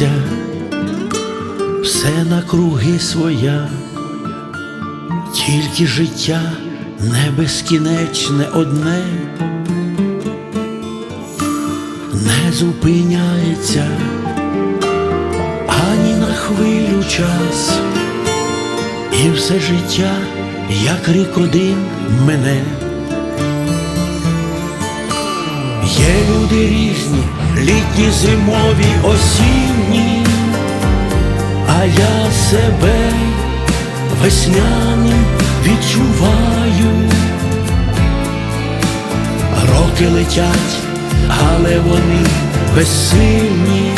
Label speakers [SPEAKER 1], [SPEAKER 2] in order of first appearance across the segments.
[SPEAKER 1] крутиться, все на круги своя, тільки життя не безкінечне одне, не зупиняється ані на хвилю час, і все життя, як рік один мене. Є люди різні, літні, зимові, осінні, а я себе весняним відчуваю. Роки летять, але вони безсильні,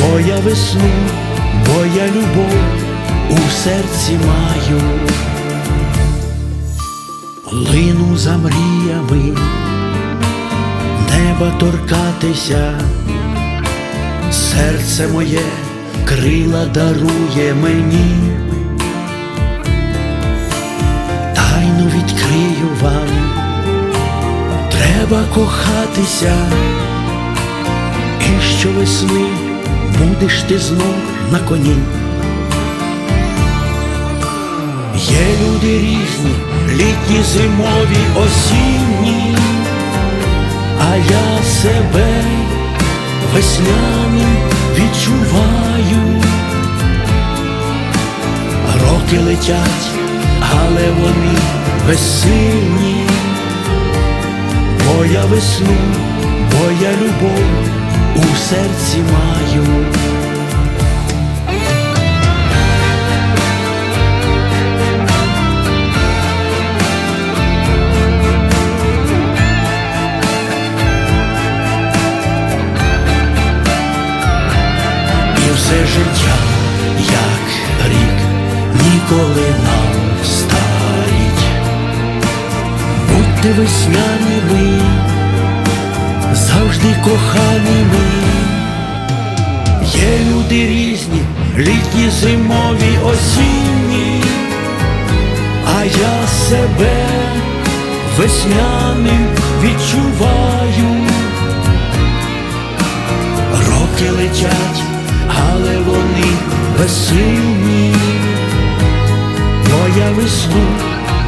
[SPEAKER 1] бо я весну, бо любов у серці маю. Лину за мріями неба торкатися, серце моє крила дарує мені, тайну відкрию вам, треба кохатися, і щовесни будеш ти знов на коні. Є люди різні, літні, зимові, осінні себе весняним відчуваю. Роки летять, але вони безсильні, бо я весну, бо я любов у серці маю. Весняними, завжди коханими. Є люди різні, літні, зимові, осінні, а я себе весняним відчуваю. Роки летять, але вони безсильні, бо я весну,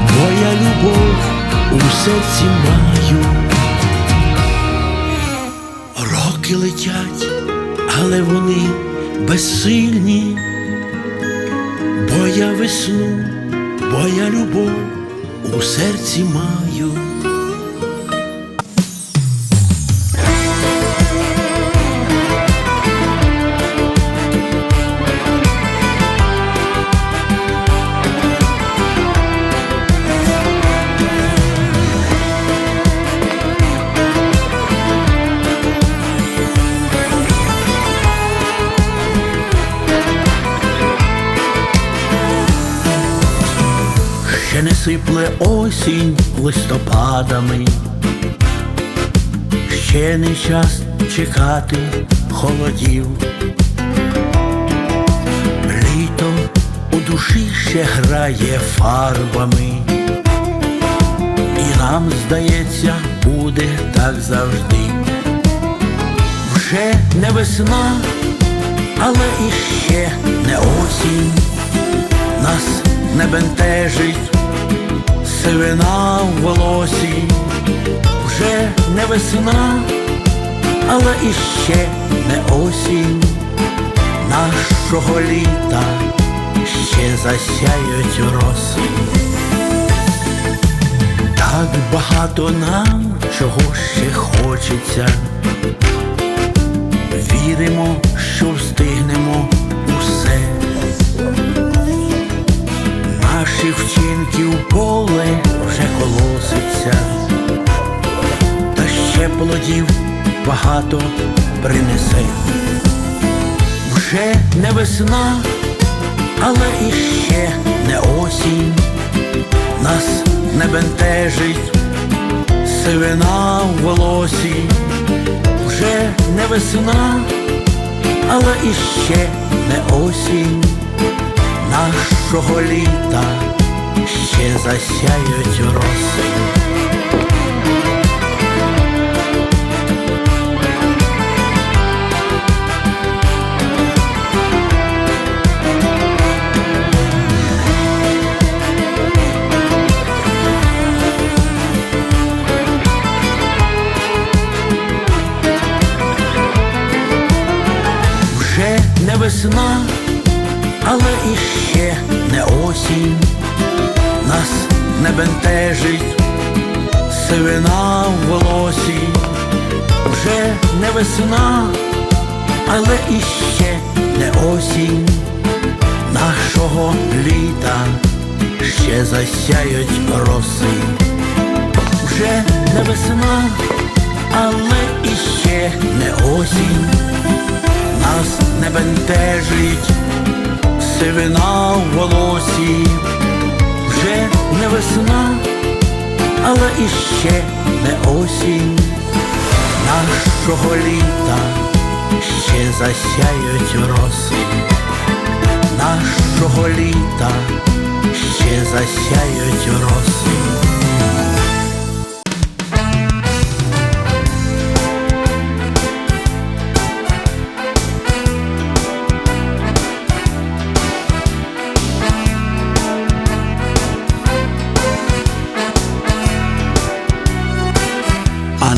[SPEAKER 1] бо я любов у серці маю. Роки летять, але вони безсильні, бо я весну, бо я любов у серці маю. Осінь листопадами, ще не час чекати холодів. Літо у душі ще грає фарбами, і нам, здається, буде так завжди. Вже не весна, але іще не осінь нас не бентежить сивина в волосі, вже не весна, але іще не осінь нашого літа ще засяють роси. Так багато нам чого ще хочеться. Віримо, що Наших вчинків поле вже колоситься, та ще плодів багато принесе. Вже не весна, але іще не осінь, нас не бентежить сивина в волосі, вже не весна, але іще не осінь. Нашого літа ще засяють роси. Сивина в волосі, вже не весна, але іще не осінь. Нашого літа ще засяють роси. Вже не весна, але іще не осінь, нас не бентежить сивина в волосі, вже не весна, але іще не осінь, нашого літа ще засяють роси, нашого літа ще засяють роси.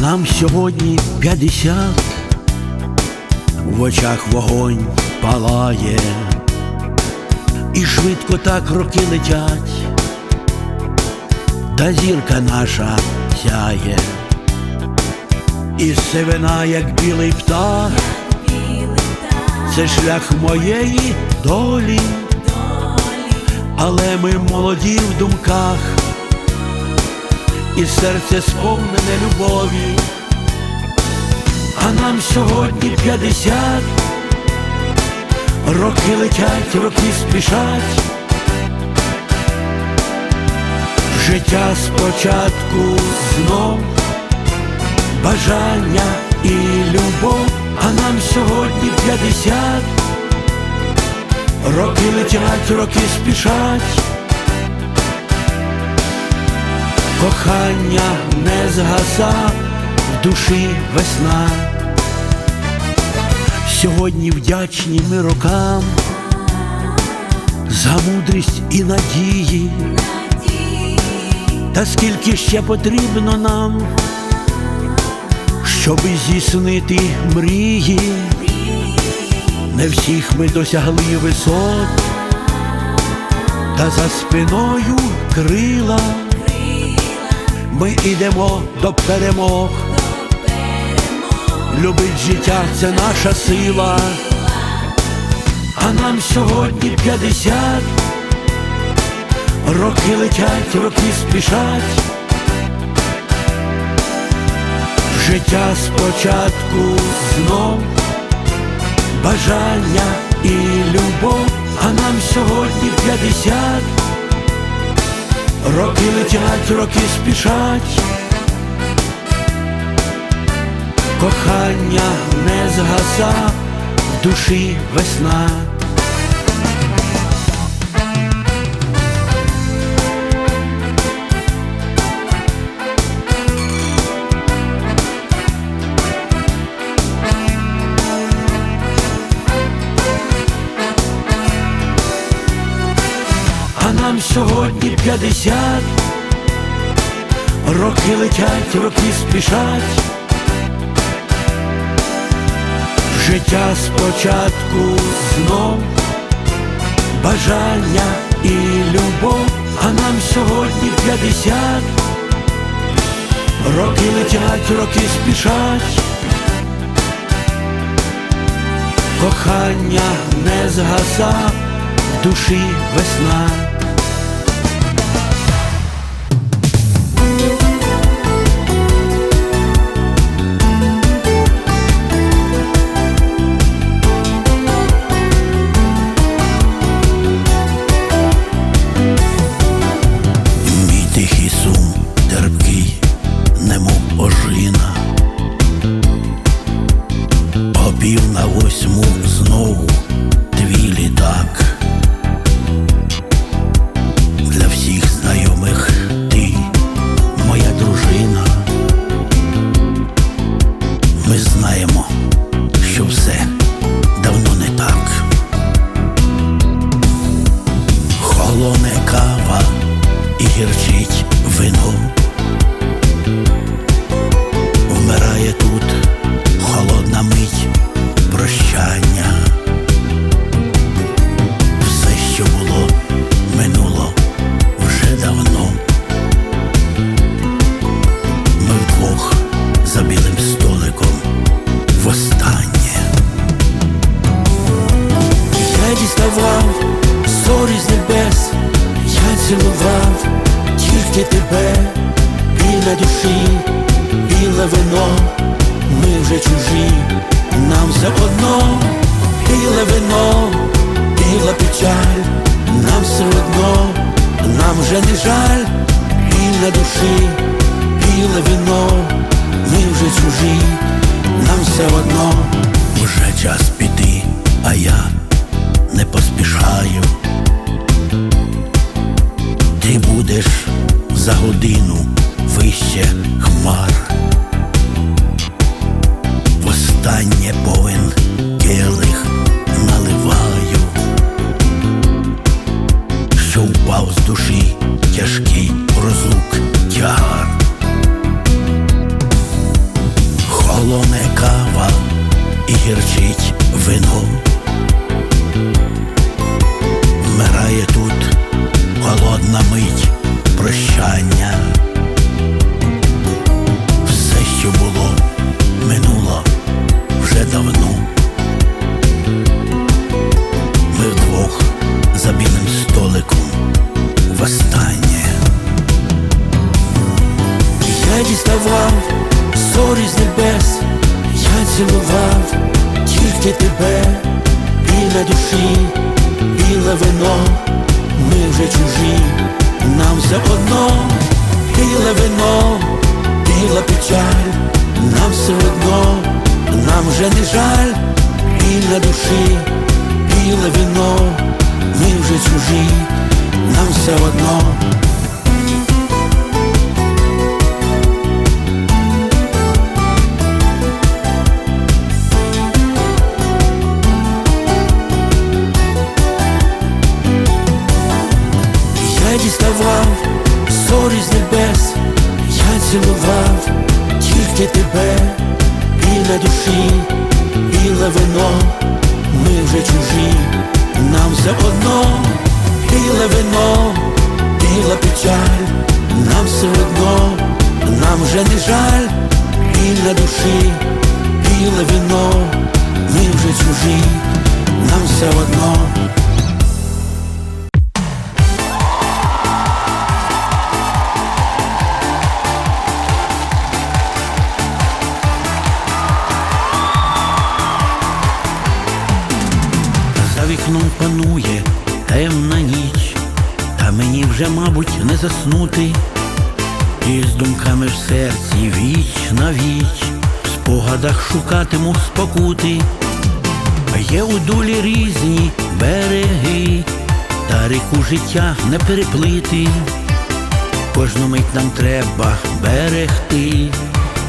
[SPEAKER 1] Нам сьогодні п'ятдесят, в очах вогонь палає, і швидко так роки летять, та зірка наша сяє, і сивина, як білий птах, це шлях моєї долі, але ми молоді в думках і серце сповнене любові, а нам сьогодні п'ятдесят, роки летять, роки спішать, життя спочатку знов, бажання і любов, а нам сьогодні п'ятдесят, роки летять, роки спішать. Кохання не згаса, в душі весна. Сьогодні вдячні ми рокам за мудрість і надії, та скільки ще потрібно нам, щоби здійснити мрії, не всіх ми досягли висот, та за спиною крила ми ідемо до перемог. Любить життя це наша сила, а нам сьогодні п'ятдесят, роки летять, роки спішать. Життя спочатку знов, бажання і любов, а нам сьогодні п'ятдесят. Роки летять, роки спішать, кохання не згаса, в душі весна. Сьогодні п'ятдесят, роки летять, роки спішать. Життя спочатку знов, бажання і любов, а нам сьогодні п'ятдесят, роки летять, роки спішать. Кохання не згаса, в душі весна. Знаємо, що все чужі, нам все одно, уже час піти, а я не поспішаю. Ти будеш за годину зорі з небес, я цілував тільки тебе, біля душі, біле вино, ми вже чужі, нам все одно, біле вино, біла печаль, нам все одно, нам вже не жаль, біля душі, біле вино, ми вже чужі, нам все одно. Віч в спогадах шукатиму спокути. Є у долі різні береги, та ріку життя не переплити. Кожну мить нам треба берегти,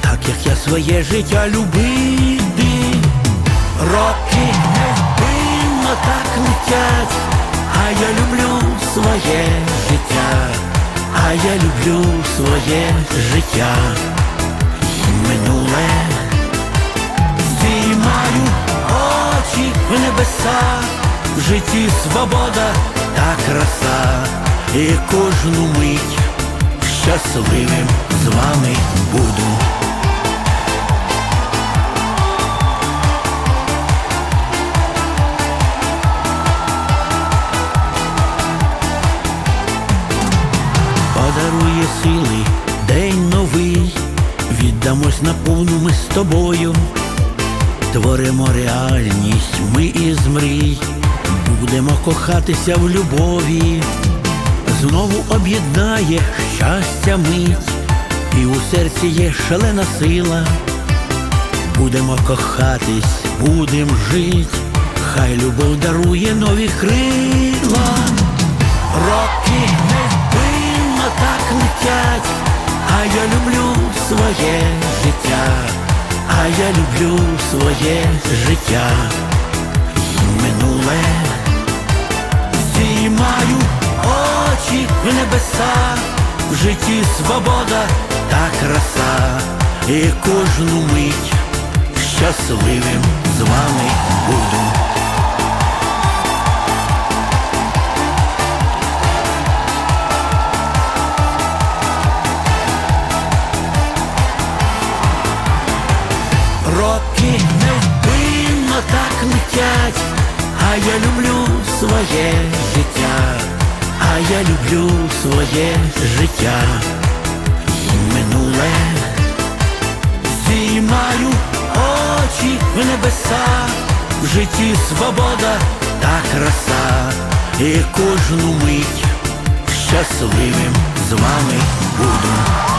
[SPEAKER 1] так як я своє життя любити. Роки невпинно так летять, а я люблю своє життя, а я люблю своє життя житті свобода та краса, і кожну мить щасливим з вами буду. подарує сили день новий, віддамось наповну ми з тобою, творимо реальність ми із мрій, будемо кохатися в любові, знову об'єднає щастя мить, і у серці є шалена сила. Будемо кохатись, будем жить, хай любов дарує нові крила. Роки невпинно так летять, а я люблю своє життя, а я люблю своє життя Минуле. Здіймаю очі в небеса, в житті свобода та краса, і кожну мить щасливим з вами буду. Роки невпинно так летять, а я люблю своє життя, а я люблю своє життя, минуле, Зіймаю очі в небеса, в житті свобода та краса, і кожну мить щасливим з вами буду.